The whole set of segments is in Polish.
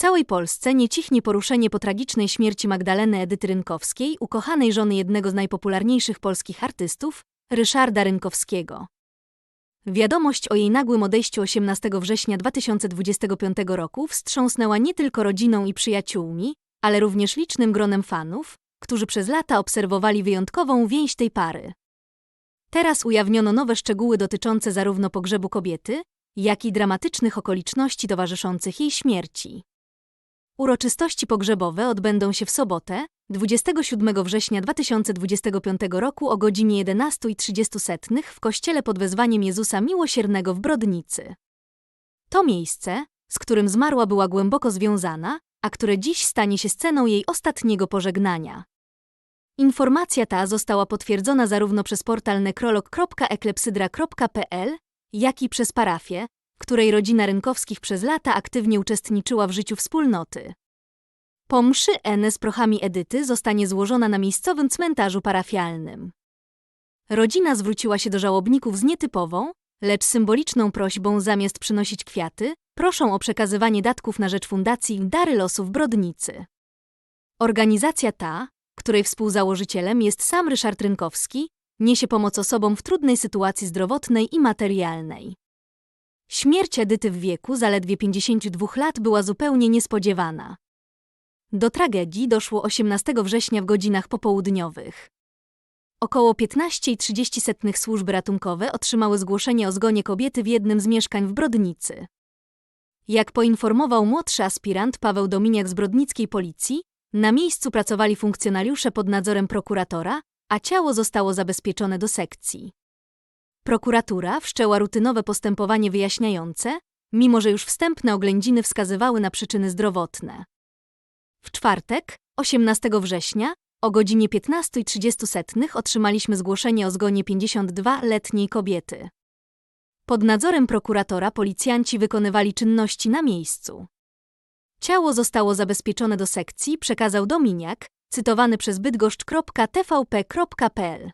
całej Polsce nie cichnie poruszenie po tragicznej śmierci Magdaleny Edyty Rynkowskiej, ukochanej żony jednego z najpopularniejszych polskich artystów, Ryszarda Rynkowskiego. Wiadomość o jej nagłym odejściu 18 września 2025 roku wstrząsnęła nie tylko rodziną i przyjaciółmi, ale również licznym gronem fanów, którzy przez lata obserwowali wyjątkową więź tej pary. Teraz ujawniono nowe szczegóły dotyczące zarówno pogrzebu kobiety, jak i dramatycznych okoliczności towarzyszących jej śmierci. Uroczystości pogrzebowe odbędą się w sobotę, 27 września 2025 roku o godzinie 11.30 w kościele pod wezwaniem Jezusa Miłosiernego w Brodnicy. To miejsce, z którym zmarła była głęboko związana, a które dziś stanie się sceną jej ostatniego pożegnania. Informacja ta została potwierdzona zarówno przez portal nekrolog.eklepsydra.pl, jak i przez parafię, której rodzina Rynkowskich przez lata aktywnie uczestniczyła w życiu wspólnoty. Po mszy N z prochami Edyty zostanie złożona na miejscowym cmentarzu parafialnym. Rodzina zwróciła się do żałobników z nietypową, lecz symboliczną prośbą zamiast przynosić kwiaty, proszą o przekazywanie datków na rzecz Fundacji Dary Losów Brodnicy. Organizacja ta, której współzałożycielem jest sam Ryszard Rynkowski, niesie pomoc osobom w trudnej sytuacji zdrowotnej i materialnej. Śmierć Edyty w wieku zaledwie 52 lat była zupełnie niespodziewana. Do tragedii doszło 18 września w godzinach popołudniowych. Około 15.30 służby ratunkowe otrzymały zgłoszenie o zgonie kobiety w jednym z mieszkań w Brodnicy. Jak poinformował młodszy aspirant Paweł Dominiak z brodnickiej policji, na miejscu pracowali funkcjonariusze pod nadzorem prokuratora, a ciało zostało zabezpieczone do sekcji. Prokuratura wszczęła rutynowe postępowanie wyjaśniające, mimo że już wstępne oględziny wskazywały na przyczyny zdrowotne. W czwartek, 18 września, o godzinie 15.30 otrzymaliśmy zgłoszenie o zgonie 52-letniej kobiety. Pod nadzorem prokuratora policjanci wykonywali czynności na miejscu. Ciało zostało zabezpieczone do sekcji, przekazał Dominiak, cytowany przez bydgoszcz.tvp.pl.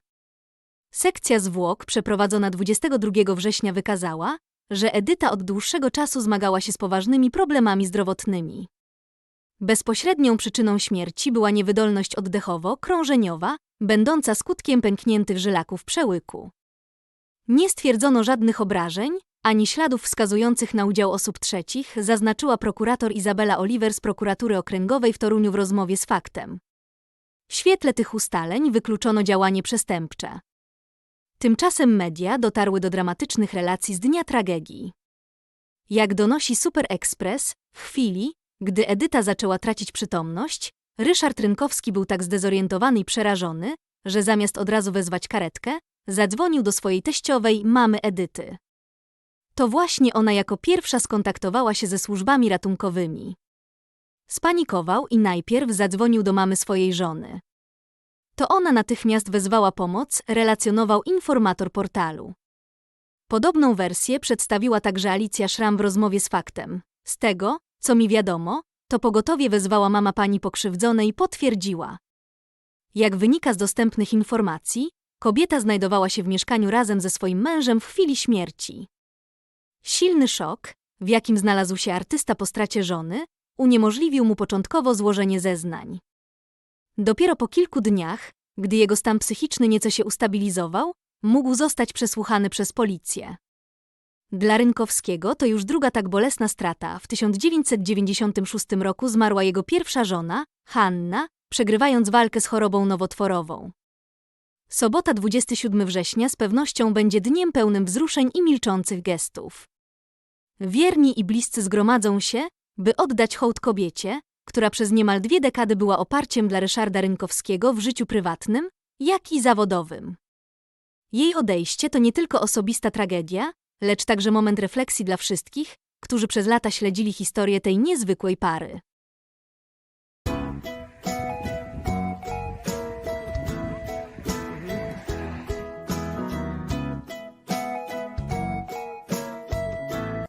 Sekcja zwłok przeprowadzona 22 września wykazała, że Edyta od dłuższego czasu zmagała się z poważnymi problemami zdrowotnymi. Bezpośrednią przyczyną śmierci była niewydolność oddechowo-krążeniowa, będąca skutkiem pękniętych żylaków przełyku. Nie stwierdzono żadnych obrażeń, ani śladów wskazujących na udział osób trzecich, zaznaczyła prokurator Izabela Oliver z prokuratury okręgowej w Toruniu w rozmowie z faktem. W świetle tych ustaleń wykluczono działanie przestępcze. Tymczasem media dotarły do dramatycznych relacji z dnia tragedii. Jak donosi Super Express, w chwili, gdy Edyta zaczęła tracić przytomność, Ryszard Rynkowski był tak zdezorientowany i przerażony, że zamiast od razu wezwać karetkę, zadzwonił do swojej teściowej mamy Edyty. To właśnie ona jako pierwsza skontaktowała się ze służbami ratunkowymi. Spanikował i najpierw zadzwonił do mamy swojej żony. To ona natychmiast wezwała pomoc, relacjonował informator portalu. Podobną wersję przedstawiła także Alicja Szram w rozmowie z faktem. Z tego, co mi wiadomo, to pogotowie wezwała mama pani pokrzywdzonej i potwierdziła. Jak wynika z dostępnych informacji, kobieta znajdowała się w mieszkaniu razem ze swoim mężem w chwili śmierci. Silny szok, w jakim znalazł się artysta po stracie żony, uniemożliwił mu początkowo złożenie zeznań. Dopiero po kilku dniach, gdy jego stan psychiczny nieco się ustabilizował, mógł zostać przesłuchany przez policję. Dla Rynkowskiego to już druga tak bolesna strata. W 1996 roku zmarła jego pierwsza żona, Hanna, przegrywając walkę z chorobą nowotworową. Sobota 27 września z pewnością będzie dniem pełnym wzruszeń i milczących gestów. Wierni i bliscy zgromadzą się, by oddać hołd kobiecie, która przez niemal dwie dekady była oparciem dla Ryszarda Rynkowskiego w życiu prywatnym, jak i zawodowym. Jej odejście to nie tylko osobista tragedia, lecz także moment refleksji dla wszystkich, którzy przez lata śledzili historię tej niezwykłej pary.